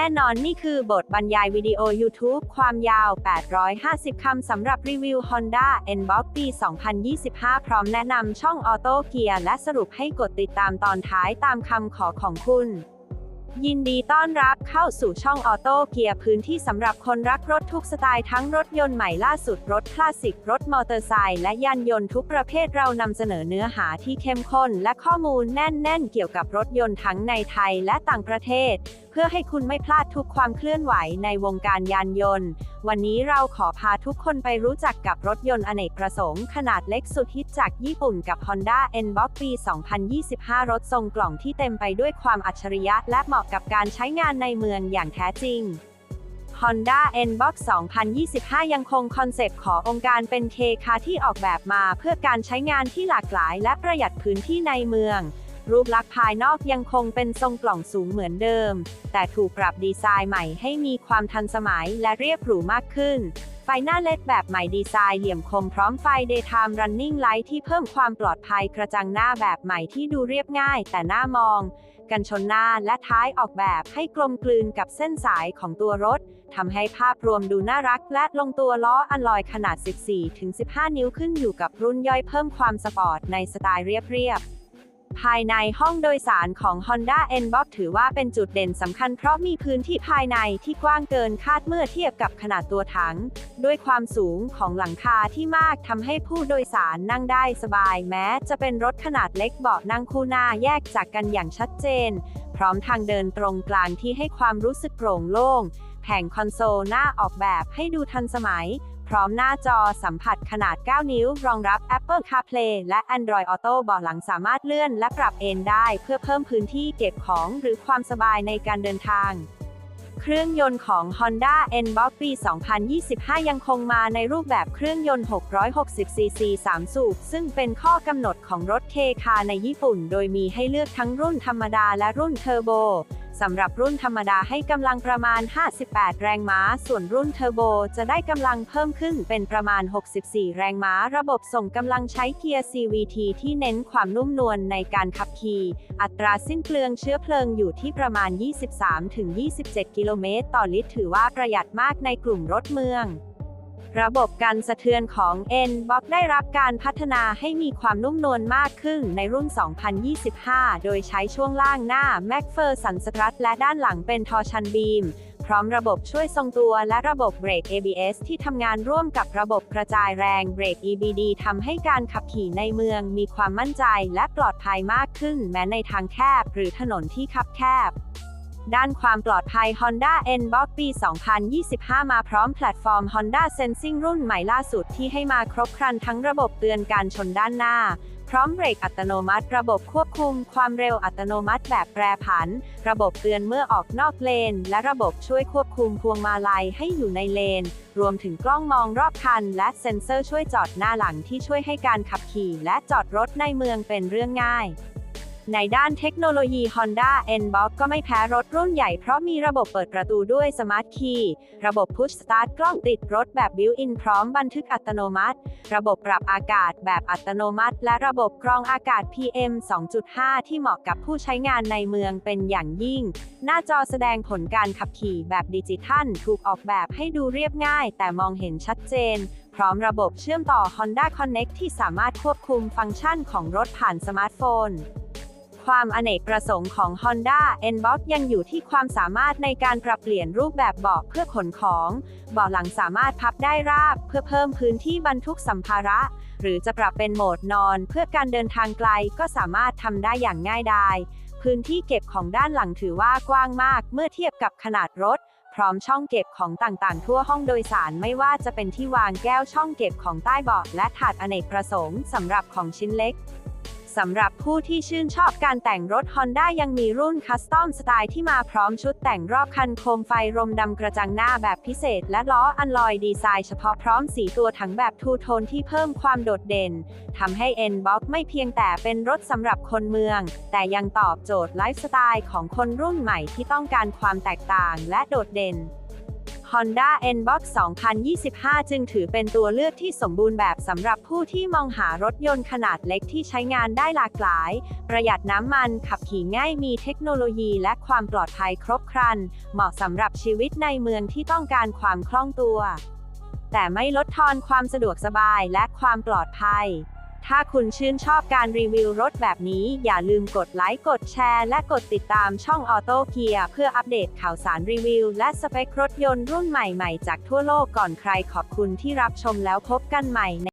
น่นอนนี่คือบทบรรยายวิดีโอ YouTube ความยาว 850 คำสำหรับรีวิว Honda N-Box ปี 2025 พร้อมแนะนำช่อง Auto Gear และสรุปให้กดติดตามตอนท้ายตามคำขอของคุณ ยินดีต้อนรับเข้าสู่ช่องออโต้เกียร์พื้นที่สำหรับคนรักรถทุกสไตล์ทั้งรถยนต์ใหม่ล่าสุดรถคลาสสิก รถมอเตอร์ไซค์และยานยนต์ทุกประเภทเรานำเสนอเนื้อหาที่เข้มข้นและข้อมูลแน่น ๆ เกี่ยวกับรถยนต์ทั้งในไทยและต่างประเทศเพื่อให้คุณไม่พลาดทุกความเคลื่อนไหวในวงการยานยนต์ วันนี้เราขอพาทุกคนไปรู้จักกับรถยนต์อเนกประสงค์ขนาดเล็กสุดฮิตจากญี่ปุ่นกับ Honda N-Box ปี 2025 รถทรงกล่องที่เต็มไปด้วยความอัจฉริยะ และเหมาะกับการใช้งานในเมืองอย่างแท้จริง Honda N-Box 2025 ยังคงคอนเซปต์ขององค์การเป็นเคคาที่ออกแบบมาเพื่อการใช้งานที่หลากหลายและประหยัดพื้นที่ในเมือง รูปลักษณ์ภายนอกยังคงเป็นทรงกล่องสูงเหมือนเดิม แต่ถูกปรับดีไซน์ใหม่ให้มีความทันสมัยและเรียบหรูมากขึ้น ไฟหน้าเลดแบบใหม่ดีไซน์เหลี่ยมคมพร้อมไฟ Daytime Running Light ที่เพิ่มความปลอดภัยกระจังหน้าแบบใหม่ที่ดูเรียบง่าย แต่น่ามอง กันชนหน้าและท้ายออกแบบให้กลมกลืนกับเส้นสายของตัวรถทำให้ภาพรวมดูน่ารักและลงตัวล้ออันลอยขนาด 14-15 นิ้วขึ้นอยู่กับรุ่นย่อยเพิ่มความสปอร์ตในสไตล์เรียบๆ ภายในห้องโดยสารของ Honda N-Box ถือว่าเป็นจุดเด่นสำคัญเพราะมีพื้นที่ภายในที่กว้างเกินคาดเมื่อเทียบกับขนาดตัวถัง ด้วยความสูงของหลังคาที่มากทำให้ผู้โดยสารนั่งได้สบายแม้ จะเป็นรถขนาดเล็กเบาะนั่งคู่หน้าแยกจากกันอย่างชัดเจน พร้อมทางเดินตรงกลางที่ให้ความรู้สึกโปร่งโล่ง แผงคอนโซลหน้าออกแบบให้ดูทันสมัย พร้อมหน้าจอสัมผัสขนาด 9 นิ้ว รองรับ Apple CarPlay และ Android Auto เบาะหลังสามารถเลื่อนและปรับเอนได้ เพื่อเพิ่มพื้นที่เก็บของหรือความสบายในการเดินทางเครื่องยนต์ของ Honda N-Box ปี 2025 ยังคงมาในรูปแบบเครื่องยนต์ 660cc 3 สูบ ซึ่งเป็นข้อกำหนดของรถเคคาในญี่ปุ่น โดยมีให้เลือกทั้งรุ่นธรรมดาและรุ่นเทอร์โบ สำหรับรุ่นธรรมดาให้กำลังประมาณ 58 แรงม้า ส่วนรุ่นเทอร์โบจะได้กำลังเพิ่มขึ้นเป็นประมาณ 64 แรงม้า ระบบส่งกำลังใช้เกียร์ CVT ที่เน้นความนุ่มนวลในการขับขี่ อัตราสิ้นเปลืองเชื้อเพลิงอยู่ที่ประมาณ 23-27 กิโลเมตรต่อลิตร ถือว่าประหยัดมากในกลุ่มรถเมือง ระบบการสะเทือนของ N-Box ได้รับการพัฒนาให้มีความนุ่มนวลมากขึ้นในรุ่น 2025 โดยใช้ช่วงล่างหน้า m a c p h e r s o n Strut และด้านหลังเป็นทอชันบีม พร้อมระบบช่วยทรงตัวและระบบเบรก ABS ที่ทำงานร่วมกับระบบกระจายแรงเบรก EBD ทำให้การขับขี่ในเมืองมีความมั่นใจและปลอดภัยมากขึ้น แม้ในทางแคบหรือถนนที่คับแคบ ด้านความปลอดภัย Honda N-Box ปี 2025 มาพร้อมแพลตฟอร์ม Honda Sensing รุ่นใหม่ล่าสุดที่ให้มาครบครันทั้งระบบเตือนการชนด้านหน้า พร้อมเบรกอัตโนมัติ ระบบควบคุม ความเร็วอัตโนมัติแบบแปรผัน ระบบเตือนเมื่อออกนอกเลน และระบบช่วยควบคุมพวงมาลัยให้อยู่ในเลน รวมถึงกล้องมองรอบคัน และเซ็นเซอร์ช่วยจอดหน้าหลังที่ช่วยให้การขับขี่ และจอดรถในเมืองเป็นเรื่องง่าย ในด้านเทคโนโลยี Honda N-Box ก็ไม่แพ้รถรุ่นใหญ่เพราะมีระบบเปิดประตูด้วย Smart Key ระบบ Push Start กล้องติดรถแบบ Built-in พร้อมบันทึกอัตโนมัติ ระบบปรับอากาศแบบอัตโนมัติ และระบบกรองอากาศ PM 2.5 ที่เหมาะกับผู้ใช้งานในเมืองเป็นอย่างยิ่ง หน้าจอแสดงผลการขับขี่แบบดิจิทัล ถูกออกแบบให้ดูเรียบง่าย แต่มองเห็นชัดเจนพร้อมระบบเชื่อมต่อ Honda Connect ที่สามารถควบคุมฟังก์ชันของรถผ่านสมาร์ทโฟน ความอเนกประสงค์ของ Honda N-Box ยังอยู่ที่ความสามารถในการปรับเปลี่ยนรูปแบบเบาะเพื่อขนของเบาะหลังสามารถพับได้ราบ เพื่อเพิ่มพื้นที่บรรทุกสัมภาระ หรือจะปรับเป็นโหมดนอน เพื่อการเดินทางไกลก็สามารถทำได้อย่างง่ายดายพื้นที่เก็บของด้านหลังถือว่ากว้างมากเมื่อเทียบกับขนาดรถ พร้อมช่องเก็บของต่างๆ ทั่วห้องโดยสารไม่ว่าจะเป็นที่วางแก้วช่องเก็บของใต้เบาะและถาดอเนกประสงค์สำหรับของชิ้นเล็ก สำหรับผู้ที่ชื่นชอบการแต่งรถ Honda ยังมีรุ่นคัสตอมสไตล์ที่มาพร้อมชุดแต่งรอบคันโคมไฟรมดำกระจังหน้าแบบพิเศษ และล้ออันลอยดีไซน์เฉพาะพร้อมสีตัวถังแบบทูโทนที่เพิ่มความโดดเด่นทำให้ N-Box ไม่เพียงแต่เป็นรถสำหรับคนเมือง แต่ยังตอบโจทย์ไลฟ์สไตล์ของคนรุ่นใหม่ที่ต้องการความแตกต่างและโดดเด่น Honda N-Box 2025 จึงถือเป็นตัวเลือกที่สมบูรณ์แบบสำหรับผู้ที่มองหารถยนต์ขนาดเล็กที่ใช้งานได้หลากหลาย ประหยัดน้ำมันขับขี่ง่ายมีเทคโนโลยีและความปลอดภัยครบครัน เหมาะสำหรับชีวิตในเมืองที่ต้องการความคล่องตัว แต่ไม่ลดทอนความสะดวกสบายและความปลอดภัย ถ้าคุณชื่นชอบการรีวิวรถแบบนี้ อย่าลืมกดไลค์ กดแชร์ และกดติดตามช่องออโต้เกียร์เพื่ออัปเดตข่าวสารรีวิว และสเปครถยนต์รุ่นใหม่ๆ จากทั่วโลกก่อนใครขอบคุณที่รับชมแล้วพบกันใหม่ใน